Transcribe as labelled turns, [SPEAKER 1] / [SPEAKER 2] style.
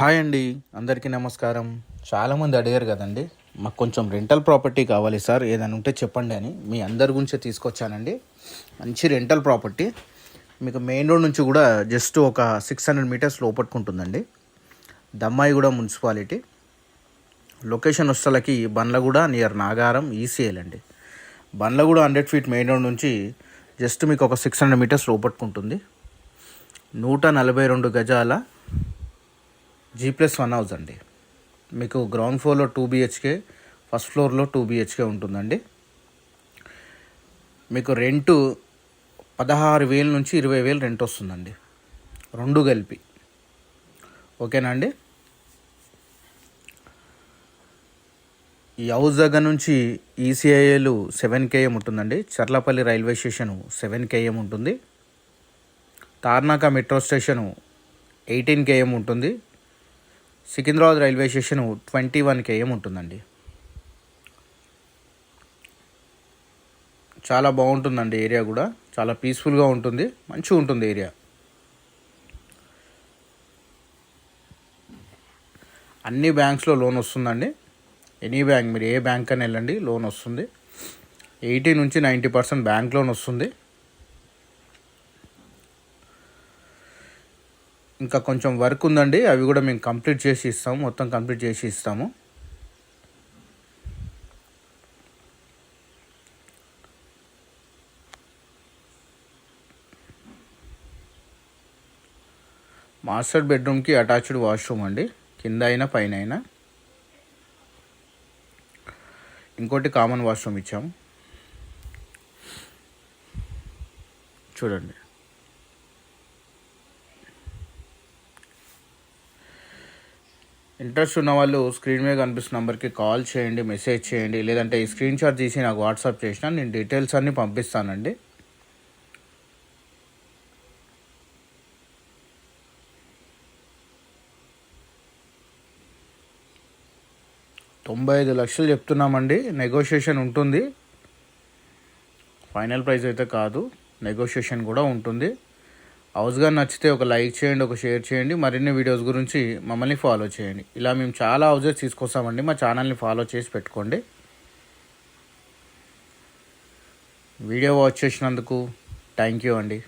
[SPEAKER 1] Hi అండి అందరికీ నమస్కారం. చాలామంది అడిగారు కదండి మాకు కొంచెం రెంటల్ ప్రాపర్టీ కావాలి సార్ ఏదైనా ఉంటే చెప్పండి అని. మీ అందరి గురించే తీసుకొచ్చానండి. మంచి రెంటల్ ప్రాపర్టీ. మీకు మెయిన్ రోడ్ నుంచి కూడా జస్ట్ ఒక సిక్స్ హండ్రెడ్ మీటర్స్ లోపట్టుకుంటుందండి. దమ్మాయిగూడ మున్సిపాలిటీ. లొకేషన్ వస్తలకి బండ్లగూడ నియర్ నాగారం ఈసీఎల్ అండి. Bandlaguda hundred feet main road నుంచి జస్ట్ మీకు ఒక సిక్స్ హండ్రెడ్ మీటర్స్ లోపట్టుకుంటుంది. నూట నలభై రెండు గజాల జీ ప్లస్ వన్ హౌస్ అండి. మీకు గ్రౌండ్ ఫ్లోర్లో టూ బిహెచ్కే ఫస్ట్ ఫ్లోర్లో టూ బిహెచ్కే ఉంటుందండి. మీకు రెంటు పదహారు వేల నుంచి ఇరవై వేలు రెంట్ వస్తుందండి. రెండు కలిపి. ఓకేనా అండి? ఈ హౌస్ దగ్గర నుంచి ఈసీఐఏలు సెవెన్ కేఎం ఉంటుందండి. Cherlapalli railway station seven km ఉంటుంది. Tarnaka metro station eighteen km ఉంటుంది. Secunderabad railway station twenty one km ఉంటుందండి. చాలా బాగుంటుందండి ఏరియా కూడా. చాలా పీస్ఫుల్గా ఉంటుంది. మంచిగా ఉంటుంది ఏరియా. అన్ని బ్యాంక్స్లో లోన్ వస్తుందండి. ఎనీ బ్యాంక్ మీరు ఏ బ్యాంక్ అని వెళ్ళండి లోన్ వస్తుంది. ఎయిటీ నుంచి నైంటీ పర్సెంట్ బ్యాంక్ లోన్ వస్తుంది. ఇంకా కొంచెం వర్క్ ఉందండి. అవి కూడా మేము కంప్లీట్ చేసి ఇస్తాము. మొత్తం కంప్లీట్ చేసి ఇస్తాము. మాస్టర్ బెడ్రూమ్కి అటాచ్డ్ వాష్రూమ్ అండి. కింద అయినా పైన అయినా. ఇంకోటి కామన్ వాష్రూమ్ ఇచ్చాము. చూడండి. ఇంట్రెస్ట్ ఉన్న వాళ్ళు స్క్రీన్ మీద కనిపిస్తున్న నెంబర్కి కాల్ చేయండి మెసేజ్ చేయండి. లేదంటే ఈ స్క్రీన్ షాట్ తీసి నాకు వాట్సాప్ చేసినా నేను డీటెయిల్స్ అన్నీ పంపిస్తానండి. తొంభై ఐదు లక్షలు చెప్తున్నామండి. నెగోషియేషన్ ఉంటుంది. ఫైనల్ ప్రైస్ అయితే కాదు. నెగోషియేషన్ కూడా ఉంటుంది. హౌస్గా నచ్చితే ఒక లైక్ చేయండి ఒక షేర్ చేయండి మరిన్ని వీడియోస్ గురించి మమ్మల్ని ఫాలో చేయండి. ఇలా మేము చాలా హౌజెస్ తీసుకొస్తామండి. మా ఛానల్ని ఫాలో చేసి పెట్టుకోండి. వీడియో వాచ్ చేసినందుకు థ్యాంక్ యూ అండి.